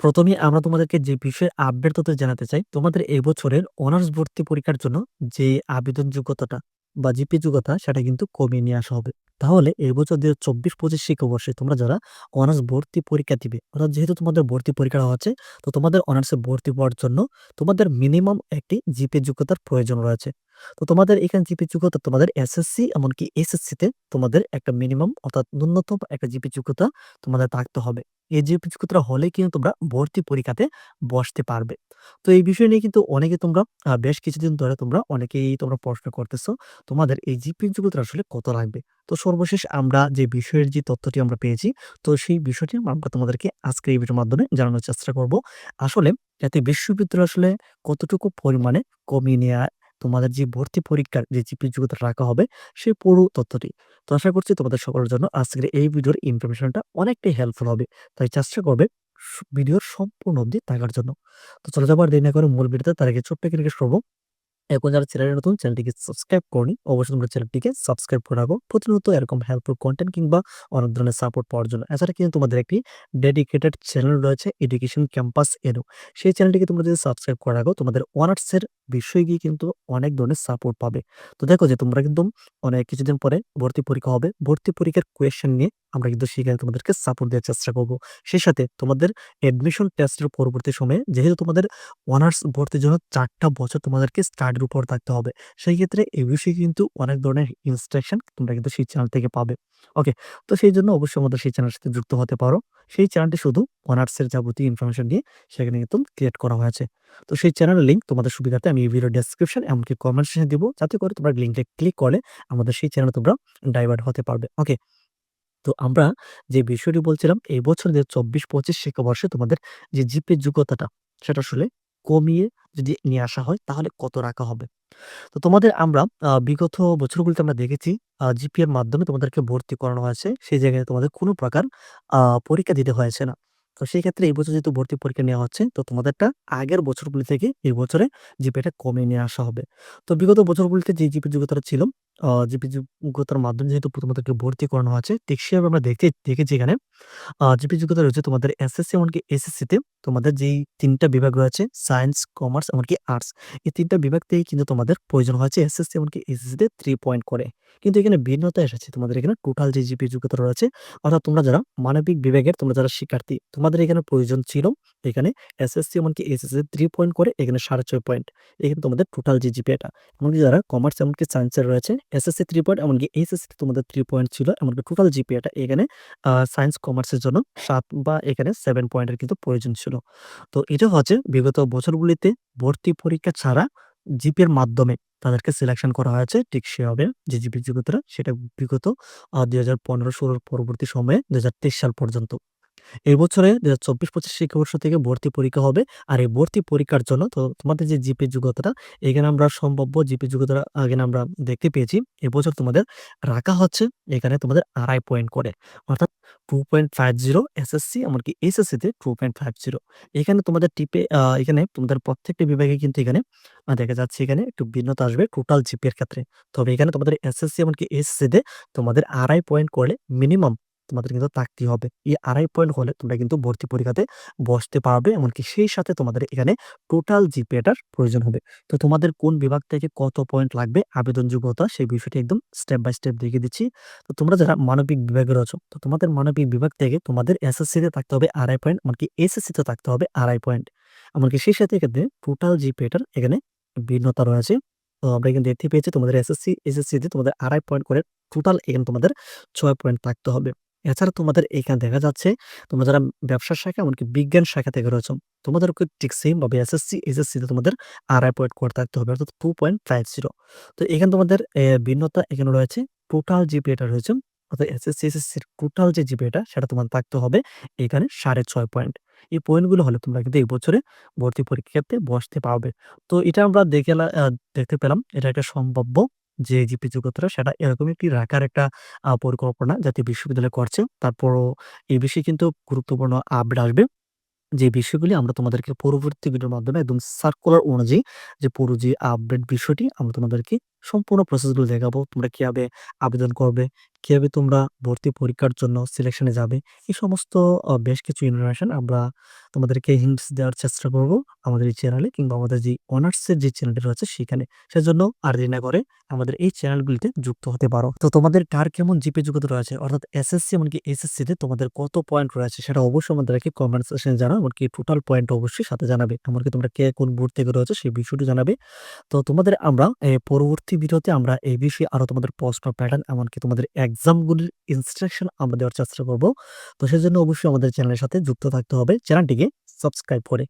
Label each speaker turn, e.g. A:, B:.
A: প্রথমেই আমরা তোমাদেরকে যে বিষয়ে আপডেট তথ্য জানাতে চাই, তোমাদের এবছরের অনার্স ভর্তি পরীক্ষার জন্য যে আবেদন যোগ্যতাটা বা জিপি যোগ্যতা সেটা কিন্তু কমিয়ে নিয়ে আসা হবে। তাহলে এই বছর ২০২৪-২৫ শিক্ষাবর্ষে তোমরা যারা অনার্স ভর্তি পরীক্ষা দিবে, অর্থাৎ যেহেতু তোমাদের ভর্তি পরীক্ষা হচ্ছে, তো তোমাদের অনার্সে ভর্তি হওয়ার জন্য তোমাদের মিনিমাম একটি জিপি যোগ্যতার প্রয়োজন রয়েছে। তো তোমাদের এখানে জিপি যোগ্যতা তোমাদের এসএসসি এমনকি এসএসসিতে তোমাদের একটা মিনিমাম অর্থাৎ ন্যূনতম একটা জিপি যোগ্যতা তোমাদের থাকতে হবে। এই জিপি যোগ্যতা হলে কিন্তু তোমরা ভর্তি পরীক্ষাতে বসতে পারবে। তো এই বিষয় নিয়ে কিন্তু অনেকে তোমরা বেশ কিছুদিন ধরে তোমরা অনেকেই তোমরা প্রশ্ন করতেছো, তোমাদের এই জিপি যোগ্যতা আসলে কত লাগবে? তো সর্বশেষ আমরা যে বিষয়ের যে তথ্যটি আমরা পেয়েছি, তো সেই বিষয়টি আমরা তোমাদেরকে আজকের এই ভিডিওর মাধ্যমে জানানোর চেষ্টা করব। আসলে যাতে বিশ্ববিদ্যালয় আসলে কতটুকু পরিমাণে কমিয়ে নেয়া তোমাদের যে ভর্তি পরীক্ষার যে জিপি যোগ্যতা রাখা হবে, সেই পুরো তথ্যটি। তো আশা করছি তোমাদের সকলের জন্য আজকের এই ভিডিওর ইনফরমেশনটা অনেকটাই হেল্পফুল হবে। তাই চেষ্টা করবে ভিডিওর সম্পূর্ণ অবধি থাকার জন্য। তো চলে যাবার দেরি না করে মূল ভিডিওতে তার আগে ছোট্ট ক্রিকেট করব এখন যারা চ্যানেলে নতুন, চ্যানেলটিকে সাবস্ক্রাইব করনি, অবশ্যই তোমরা চ্যানেলটিকে সাবস্ক্রাইব করে রাখো। প্রতিনিয়ত এরকম হেল্পফুল কন্টেন্ট কিংবা অনেক ধরনের সাপোর্ট পাওয়ার জন্য। এছাড়া কিন্তু তোমাদের একটি ডেডিকেটেড চ্যানেল রয়েছে এডুকেশন ক্যাম্পাস এডু সেই চ্যানেলটিকে তোমরা যদি সাবস্ক্রাইব করে রাখো, তোমাদের অনার্সের বিষয় গিয়ে কিন্তু অনেক ধরনের সাপোর্ট পাবে। তো দেখো যে তোমরা কিন্তু অনেক কিছুদিন পরে ভর্তি পরীক্ষা হবে। ভর্তি পরীক্ষার কোয়েশ্চেন নিয়ে আমরা কিন্তু সেখানে তোমাদেরকে সাপোর্ট দেওয়ার চেষ্টা করব সেই সাথে তোমাদের অ্যাডমিশন টেস্টের পরবর্তী সময়ে যেহেতু তোমাদের অনার্স ভর্তির জন্য চারটা বছর তোমাদেরকে স্টাডির উপর থাকতে হবে। সেই ক্ষেত্রে এই বিষয়ে কিন্তু অনেক ধরনের ইনস্ট্রাকশন তোমরা কিন্তু সেই চ্যানেল থেকে পাবে। ওকে। তো সেই জন্য অবশ্যই আমাদের সেই চ্যানেলের সাথে যুক্ত হতে পারো। সেই চ্যানেলটি শুধু অনার্সের যাবতীয় ইনফরমেশন দিয়ে সেখানে কিন্তু ক্রিয়েট করা হয়েছে। তো সেই চ্যানেলের লিঙ্ক তোমাদের সুবিধার্থে আমি এই ভিডিও ডেসক্রিপশন এমনকি কমেন্ট সেকশনে দিব যাতে করে তোমরা লিঙ্কে ক্লিক করলে আমাদের সেই চ্যানেলে তোমরা ডাইভার্ট হতে পারবে। ওকে। তো আমরা যে বিষয়টি বলছিলাম, এই বছর যে ২৪-২৫ শিক্ষাবর্ষে তোমাদের যে জিপি যোগ্যতাটা, সেটা আসলে কমিয়ে যদি নিয়ে আসা হয়, তাহলে কত রাখা হবে? তো তোমাদের আমরা বিগত বছরগুলিতে আমরা দেখেছি, আ জিপি এর মাধ্যমে তোমাদেরকে ভর্তি করানো হয়েছে। সেই জায়গায় তোমাদের কোনো প্রকার পরীক্ষা দিতে হয়েছে না। তো সেই ক্ষেত্রে এই বছর যেহেতু ভর্তি পরীক্ষা নেওয়া হচ্ছে, তো তোমাদেরটা আগের বছরগুলি থেকে এই বছরে জিপিএটা কমিয়ে নিয়ে আসা হবে। তো বিগত বছরগুলিতে যে জিপি যোগ্যতাটা ছিল যোগ্যতার মাধ্যমে যেহেতু তোমাদেরকে ভর্তি করানো আছে, ঠিক সেভাবে আমরা দেখতে দেখেছি এখানে জিপি যোগ্যতা রয়েছে তোমাদের এসএসসি এমনকি এসএসসিতে তোমাদের যেই ৩ টা বিভাগ রয়েছে সায়েন্স, কমার্স এমনকি আর্টস। এই ৩ টা বিভাগ থেকেই কিন্তু তোমাদের প্রয়োজন হয়েছে এসএসসি এমনকি এসএসসিতে 3 পয়েন্ট করে। কিন্তু এখানে ভিন্নতা এসেছে। তোমাদের এখানে টোটাল যে জিপি যোগ্যতা রয়েছে অর্থাৎ তোমরা যারা মানবিক বিভাগের তোমরা যারা শিক্ষার্থী তোমাদের এখানে প্রয়োজন ছিল এখানে এসএসসি এমনকি এসএসসি 3 পয়েন্ট করে এখানে 6.5 পয়েন্ট। এখানে তোমাদের টোটাল যে জিপিএটা। এমনকি যারা কমার্স এমনকি সায়েন্সের রয়েছে এসএসসি থ্রি পয়েন্ট এমনকি এইচএসসিতে তোমাদের থ্রি পয়েন্ট ছিল, এমনকি টোটাল জিপিএটা এখানে সায়েন্স কমার্সের জন্য সাত বা এখানে সেভেন পয়েন্টের কিন্তু প্রয়োজন ছিল। তো এটা হচ্ছে বিগত বছরগুলিতে ভর্তি পরীক্ষা ছাড়া জিপি এর মাধ্যমে তাদেরকে সিলেকশন করা হয়েছে। ঠিক সেভাবে যে জিপির যোগ্যতাটা সেটা বিগত, আ ২০১৫-১৬ পরবর্তী সময়ে ২০২৩ সাল পর্যন্ত। এই বছরে ২০২৪-২৫ শিক্ষাবর্ষ থেকে ভর্তি পরীক্ষা হবে। আর এই ভর্তি পরীক্ষার জন্য তো তোমাদের যে জিপি যোগ্যতাটা, এখানে আমরা সম্ভাব্য জিপি যোগ্যতাটা এখানে আমরা দেখতে পেয়েছি। এবছর তোমাদের রাখা হচ্ছে, এখানে তোমাদের ২.৫ পয়েন্ট করে। অর্থাৎ 2.50 এসএসসি এমনকি এইচএসসিতে 2.50 এখানে তোমাদের টিপে এখানে তোমাদের প্রত্যেকটি বিভাগে কিন্তু এখানে দেখা যাচ্ছে এখানে একটু ভিন্নতা আসবে টোটাল জিপি এর ক্ষেত্রে। তবে এখানে তোমাদের এসএসসি এমনকি এইচএসসিতে তোমাদের ২.৫ পয়েন্ট করলে মিনিমাম তোমাদের কিন্তু থাকতেই হবে। এই ২.৫ পয়েন্ট হলে তোমরা কিন্তু ভর্তি পরীক্ষাতে বসতে পারবে। এমনকি সেই সাথে তোমাদের এখানে টোটাল জিপিএটার প্রয়োজন হবে। তো তোমাদের কোন বিভাগ থেকে কত পয়েন্ট লাগবে আবেদন যোগ্যতা সেই বিষয়টি একদম স্টেপ বাই স্টেপ দেখিয়ে দিচ্ছি। তো তোমরা যারা মানবিক বিভাগে রয়েছো তো তোমাদের মানবিক বিভাগ থেকে তোমাদের এসএসসিতে থাকতে হবে ২.৫ পয়েন্ট এমনকি এইচএসসিতে থাকতে হবে ২.৫ পয়েন্ট। এমনকি সেই সাথে এক্ষেত্রে টোটাল জিপিএটার এখানে ভিন্নতা রয়েছে। তো আমরা এখানে দেখতে পেয়েছি তোমাদের এসএসসি, এইচএসসিতে তোমাদের ২.৫ পয়েন্ট করে টোটাল এখানে তোমাদের ছয় পয়েন্ট থাকতে হবে। এছাড়া তোমাদের এখানে দেখা যাচ্ছে তোমরা যারা ব্যবসা শাখা এমনকি বিজ্ঞান শাখা থেকে রয়েছো, তোমাদেরকে ঠিক সেম ভাবে এসএসসি, এইচএসসিতে তোমাদের ২.৫ পয়েন্ট করে থাকতে হবে অর্থাৎ 2.50 তো এখানে তোমাদের ভিন্নতা এখানে রয়েছে টোটাল জিপিএটা রয়েছে অর্থাৎ এসএসসি, এইচএসসির টোটাল যে জিপিএটা সেটা তোমার থাকতে হবে এখানে ৬.৫ পয়েন্ট। এই পয়েন্টগুলো হলে তোমরা কিন্তু এই বছরে ভর্তি পরীক্ষাতে বসতে পারবে। তো এটা আমরা দেখে দেখতে পেলাম এটা একটা সম্ভাব্য যে জিপি যোগ্যতাটা সেটা এরকমই একটি রাখার একটা পরিকল্পনা জাতীয় বিশ্ববিদ্যালয় করছে। তারপরও এই বিষয়ে কিন্তু গুরুত্বপূর্ণ আপডেট আসবে। যে বিষয়গুলি আমরা তোমাদেরকে পরবর্তী ভিডিওর মাধ্যমে একদম সার্কুলার অনুযায়ী যে পুরো যে আপডেট বিষয়টি আমরা তোমাদেরকে সম্পূর্ণ প্রসেসগুলো দেখাবো। তোমরা কীভাবে আবেদন করবে, কীভাবে তোমরা ভর্তি পরীক্ষার জন্য সিলেকশনে যাবে। এই সমস্ত বেশ কিছু ইনফরমেশন আমরা তোমাদেরকে হিন্টস দেওয়ার চেষ্টা করব আমাদের এই চ্যানেলে কিংবা আমাদের যে অনার্সের যে চ্যানেলটি রয়েছে সেখানে। সেজন্য আর দেরি না করে আমাদের এই চ্যানেলগুলিতে যুক্ত হতে পারো। তো তোমাদের কার কেমন জিপে যোগ্যতা রয়েছে অর্থাৎ এসএসসি এমনকি এইচএসসিতে তোমাদের কত পয়েন্ট রয়েছে সেটা অবশ্যই আমাদেরকে কমেন্ট সেকশনে জানাও। এমনকি টোটাল পয়েন্ট অবশ্যই সাথে জানাবে। এমনকি তোমরা কে কোন বোর্ড থেকে রয়েছে সেই বিষয়টি জানাবে। তো তোমাদের আমরা এ পরবর্তী ভিডিওতে আমরা এই বিষয়ে আরও তোমাদের পোস্ট বা প্যাটার্ন এমনকি তোমাদের এক্সামগুলির ইনস্ট্রাকশন আমরা দেওয়ার চেষ্টা করব। তো সেজন্য অবশ্যই আমাদের চ্যানেলের সাথে যুক্ত থাকতে হবে চ্যানেলটিকে সাবস্ক্রাইব করে।